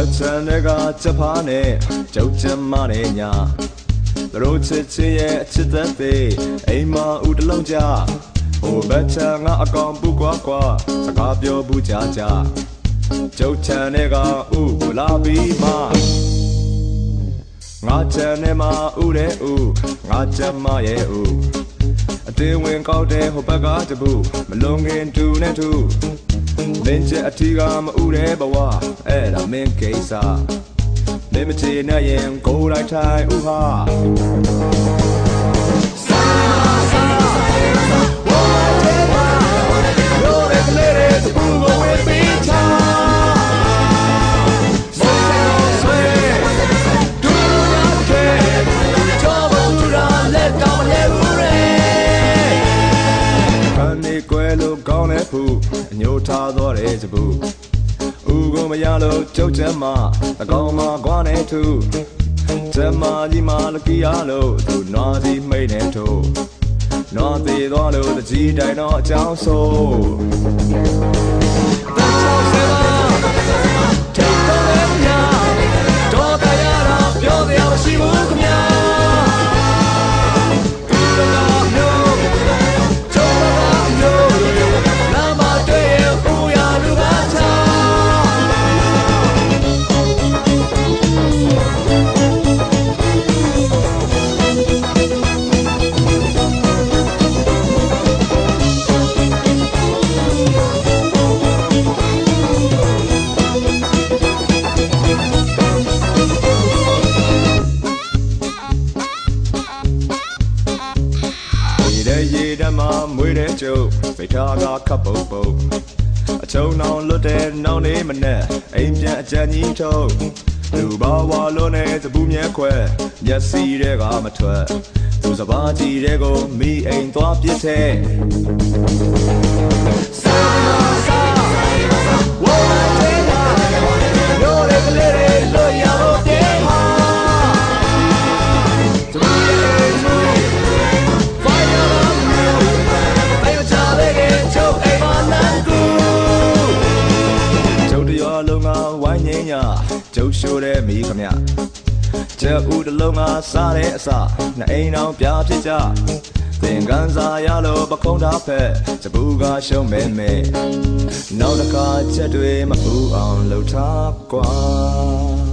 က်ချန်တွေကချက်ဖားနဲ့ကျုပ်ချမနဲ့ညာသူတို့ချစ်ချစ်ရဲ့အချစ်သက်သေးအိမ်မဦးတလုံးကြဟိုဘက်ချန်ကအကောင်ပူကွာကွာစကားပြောဘူးကြကြကျုပ်ချန်တွေကဥကိုလာပြီးမှငါချန်နဲ့မှဥတဲ့ဥငါချက်မရဲ့ဥအတင်းဝင်ကောက်တဲ့ဟိုဘက်ကတပူမလုံငင်တူနဲ့တူ လင်းချက်အထီးကမဥတဲ့ဘဝအဲ့ဒါမင်းကိစ္စမင်းမချေနဲ့ရင်ကိုယ်လိုက်ထိုင်ဥဟာ ကွယ်လို့ကောင်းတဲ့ဖူအညိုထားတော့တဲ့စပူဦးကိုမရလို့ကြုတ်ချက်မှအကောင်မကွာနေသူဇမကြီးမလကီရလို့သူနွားစီမိတ်နေထို့နွားသေးသွားလို့တကြီးတိုင်တော့အကြောင်းဆို တဲ့ကျုပ်မိထားကခပ်ပုတ်ပုတ်အချုံနောင်လွတ်တဲ့နောင်နေမနဲ့အိမ်ပြန်အကြံကြီးထုတ်လူဘာဝလုံးနဲ့သပူးမြဲခွဲမျက်စီတွေကမထွက်သူစပါးကြီးတွေကိုမိအိမ်သွားပြစ်တဲ့ ကျုပ်ရှိုးတဲ့မိခမကျဲဦးတလုံးကစားတဲ့အစနှစ်အိမ်အောင်ပြဖြစ်ကြသင်ကန်စားရလို့ပခုံးထားဖက်စပူကရှုံးမဲမဲနောက်တစ်ခါချက်တွေမပူအောင်လှုပ်ထားကွာ